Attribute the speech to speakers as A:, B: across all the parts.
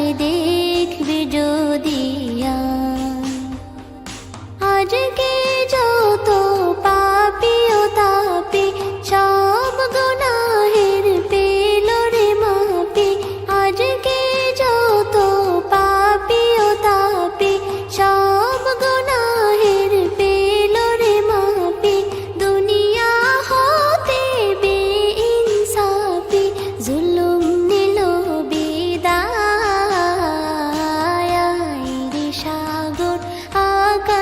A: বাতাস দেখবে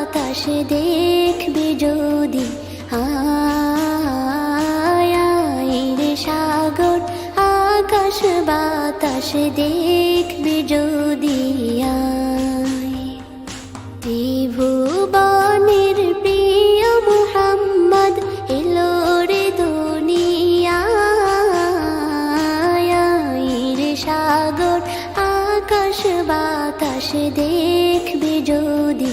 A: বাতাস দেখবি যদি রে সাগর, আকাশ বাতাস দেখবি যদি আয়। ত্রিভুবনের প্রিয় মুহাম্মদ, এলো রে দুনিয়ায় রে সাগর, আকাশ বাতাস দেখবি যদি